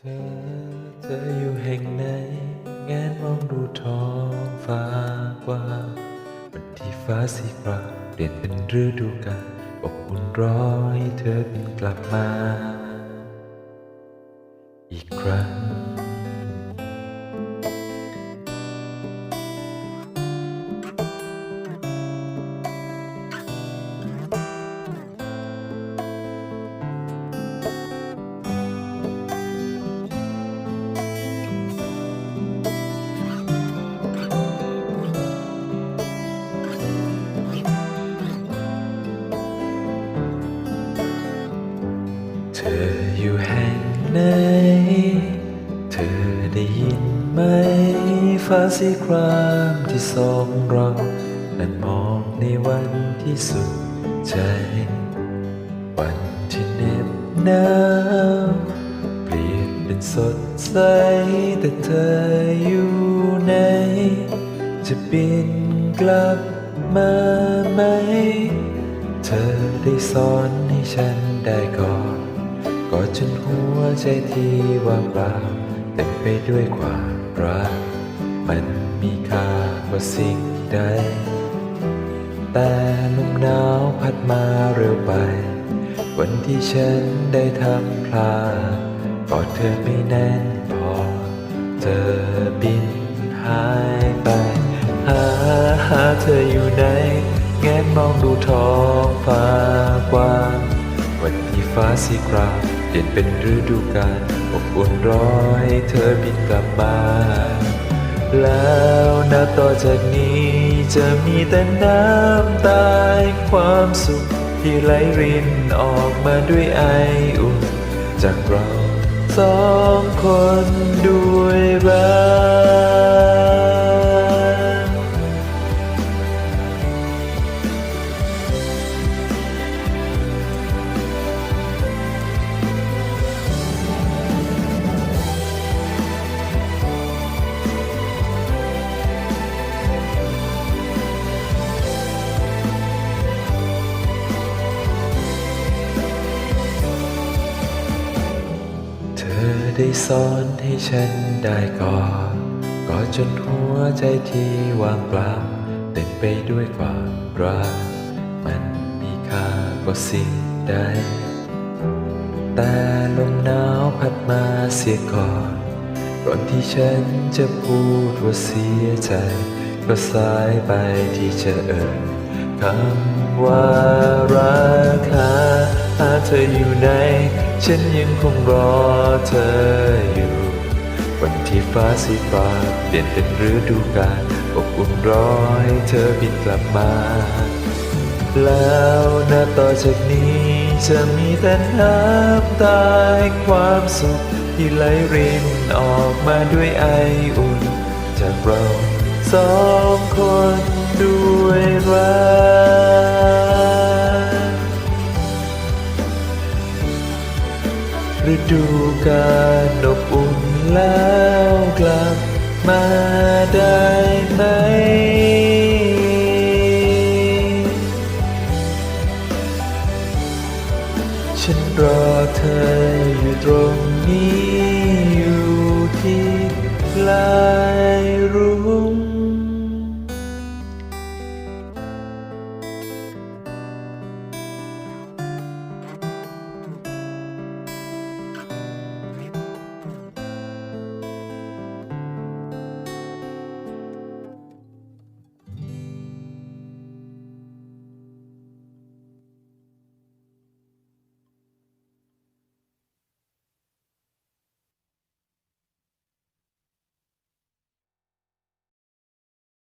เธอเธออยู่แห่งไหนแงนมองดูท้องฟ้ากว้างวันที่ฟ้าสีคราเปลี่ยนเป็นฤดูกาลอบอุ่นร้อยเธอบินกลับมา อีกครั้ง ออยู่แห่งไหน เธอได้ยินไหม ฟ้าสีครามที่สองเรา นั้นมองในวันที่สุดใจ วันที่เหน็บหนาวเปลี่ยนเป็นสดใส แต่เธออยู่ไหน จะบินกลับมาไหม เธอได้สอนให้ฉันได้ก่อน กอดจนหัวใจที่ว่างเปล่าเต็มไปด้วยความรัก มันมีค่ากว่าสิ่งใด แต่ลมหนาวพัดมาเร็วไป วันที่ฉันได้ทำพลาดกอดเธอไม่แน่นพอ เธอบินหายไป หาหาเธออยู่ไหนแงนมองดูท้องฟ้ากว้างวันที่ฟ้าสีคราม เปลี่ยนเป็นฤดูกาลอบอุ่นร้อยเธอบินกลับมา แล้วนับต่อจากนี้จะมีแต่น้ำตายความสุขที่ไหลรินออกมาด้วยไออุ่นจากเราสองคนด้วย ได้สอนให้ฉันได้ก่อนกอดจนหัวใจที่วางเปล่าเต็มไปด้วยความรัก มันมีค่ากว่าสิ่งใด แต่ลมหนาวพัดมาเสียก่อนก่อนที่ฉันจะพูดว่าเสียใจ ก็สายไปที่จะเอ่ยคำว่ารักหาหาเธออยู่ไหน ฉันยังคงรอเธออยู่ วันที่ฟ้าสีฟ้าเปลี่ยนเป็นฤดูกาลอบอุ่นร้อยเธอบินกลับมา แล้วนับต่อจากนี้จะมีแต่น้ำตาความสุขที่ไหลรินออกมาด้วยไออุ่น จากเราสองคนด้วยรัก ดูการอบอุ่นแล้วกลับมาได้ไหม ฉันรอเธออยู่ตรงนี้อยู่ที่ลา